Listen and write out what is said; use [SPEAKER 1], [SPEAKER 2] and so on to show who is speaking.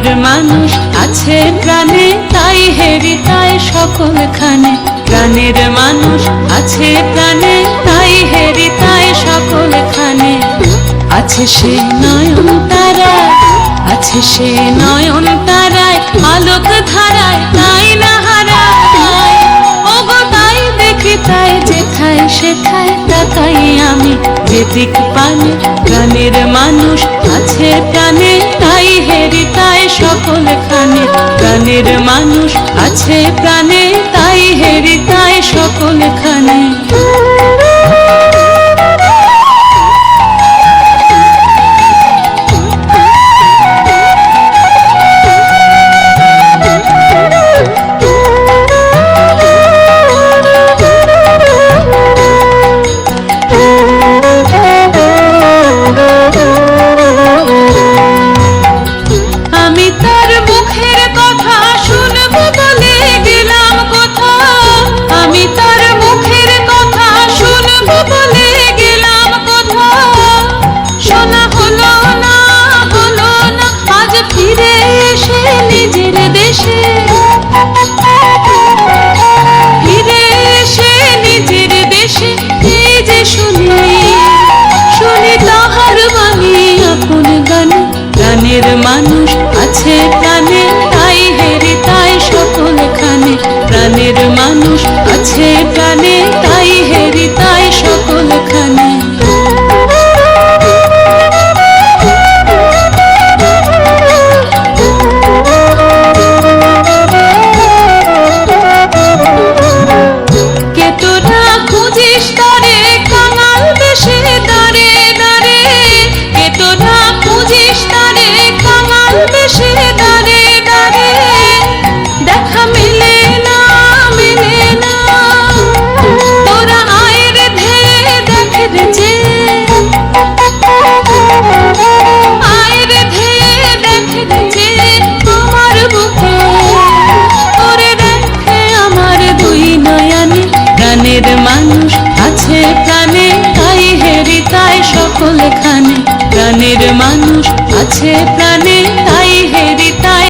[SPEAKER 1] মনের মানুষ আছে প্রাণে, তাই হেরি তাই সকল খানে প্রাণের মানুষ আছে প্রাণে, তাই হেরি তাই সকল খানে আছে সে নয়ন তারা আছে সে নয়ন তারায়, আলোক ধারায়, তাই না হারায়। তাই দেখি তাই যেখায় সেখায় তাকাই আমি, যেদিক পানি মানুষ আছে প্রাণে, তাই হেরি, তাই সকল খানে প্রাণের মানুষ আছে প্রাণে, তাই হেরি, তাই সকল খানে মানুষ আছে প্রাণে প্রাণের মানুষ আছে প্রাণে তাই হেরিতা